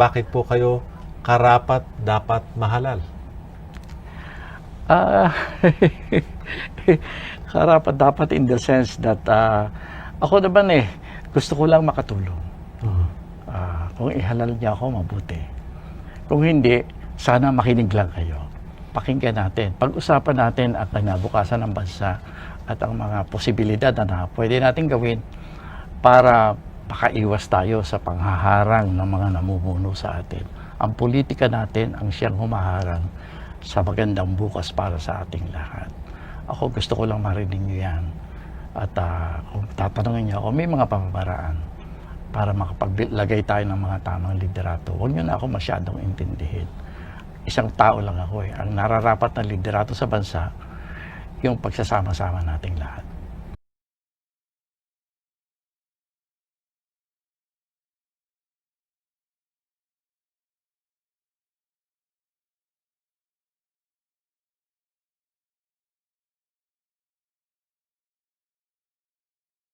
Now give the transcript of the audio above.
bakit po kayo karapat dapat mahalal? Ah, karapat dapat in the sense that ah, ako naman eh, gusto ko lang makatulong. Ah, kung ihalal niya ako, mabuti. Kung hindi, sana makinig lang kayo. Pakinggan natin. Pag-usapan natin ang kinabukasan ng bansa at ang mga posibilidad na pwede natin gawin para makaiwas tayo sa panghaharang ng mga namumuno sa atin. Ang politika natin ang siyang humaharang sa magandang bukas para sa ating lahat. Ako gusto ko lang marinig niyo yan. At ah, kung tatanungin niyo ako, may mga pamamaraan para makapaglagay tayo ng mga tamang liderato. Huwag niyo na ako masyadong intindihin. Isang tao lang ako eh. Ang nararapat na liderato sa bansa, yung pagsasama-sama nating lahat.